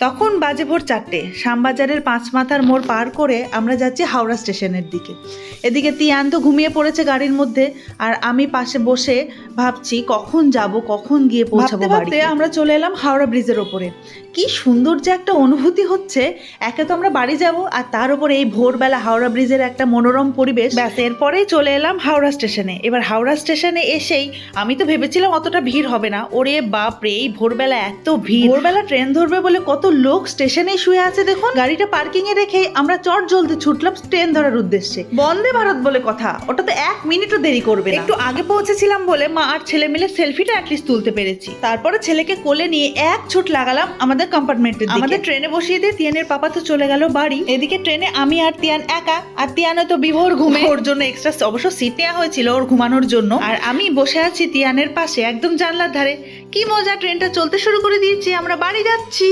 তখন বাজে ভোর চারটে। শ্যামবাজারের পাঁচ মাথার মোড় পার করে আমরা যাচ্ছি হাওড়া স্টেশনের দিকে। এদিকে তিয়ান তো ঘুমিয়ে পড়েছে গাড়ির মধ্যে আর আমি পাশে বসে ভাবছি কখন যাব কখন গিয়ে পৌঁছাবো ভাবতে বাড়িতে। আমরা চলে এলাম হাওড়া ব্রিজের ওপরে। কি সুন্দর যে একটা অনুভূতি হচ্ছে একে তো আমরা বাড়ি যাব আর তার উপরে এই ভোরবেলা হাওড়া ব্রিজের একটা মনোরম পরিবেশ। ব্যাস। এরপরেই চলে এলাম হাওড়া স্টেশনে। এবার হাওড়া স্টেশনে এসেই আমি তো ভেবেছিলাম অতটা ভিড় হবে না। ওরে বাপ রে এই ভোরবেলা এত ভিড়। ভোরবেলা ট্রেন ধরবে বলে কত লোক স্টেশনে শুয়ে আছে দেখুন। গাড়িটা পার্কিং এ রেখে আমরা চট জলদি ছুটলাম ট্রেন ধরার উদ্দেশ্যে। বন্দে ভারত বলে কথা। ওটা তো এক মিনিটও দেরি করবে একটু আগে পৌঁছেছিলাম বলে মা আর ছেলে মিলে সেলফিটা অ্যাটলিস্ট তুলতে পেরেছি। তারপরে ছেলেকে কোলে নিয়ে এক ছুট লাগালাম আমাদের কম্পার্টমেন্টে আমাদের ট্রেনে বসিয়ে দিয়ে তিয়ানের পাপা তো চলে গেল বাড়ি। এদিকে ট্রেনে আমি আর তিয়ান একা। আর তিয়ানও তো বিভোর ঘুমে। ওর জন্য এক্সট্রা অবশ্য সিট নেওয়া হয়েছিল ওর ঘুমানোর জন্য। আর আমি বসে আছি তিয়ানের পাশে, একদম জানলার ধারে। কি মজা, ট্রেনটা চলতে শুরু করে দিয়েছি। আমরা বাড়ি যাচ্ছি।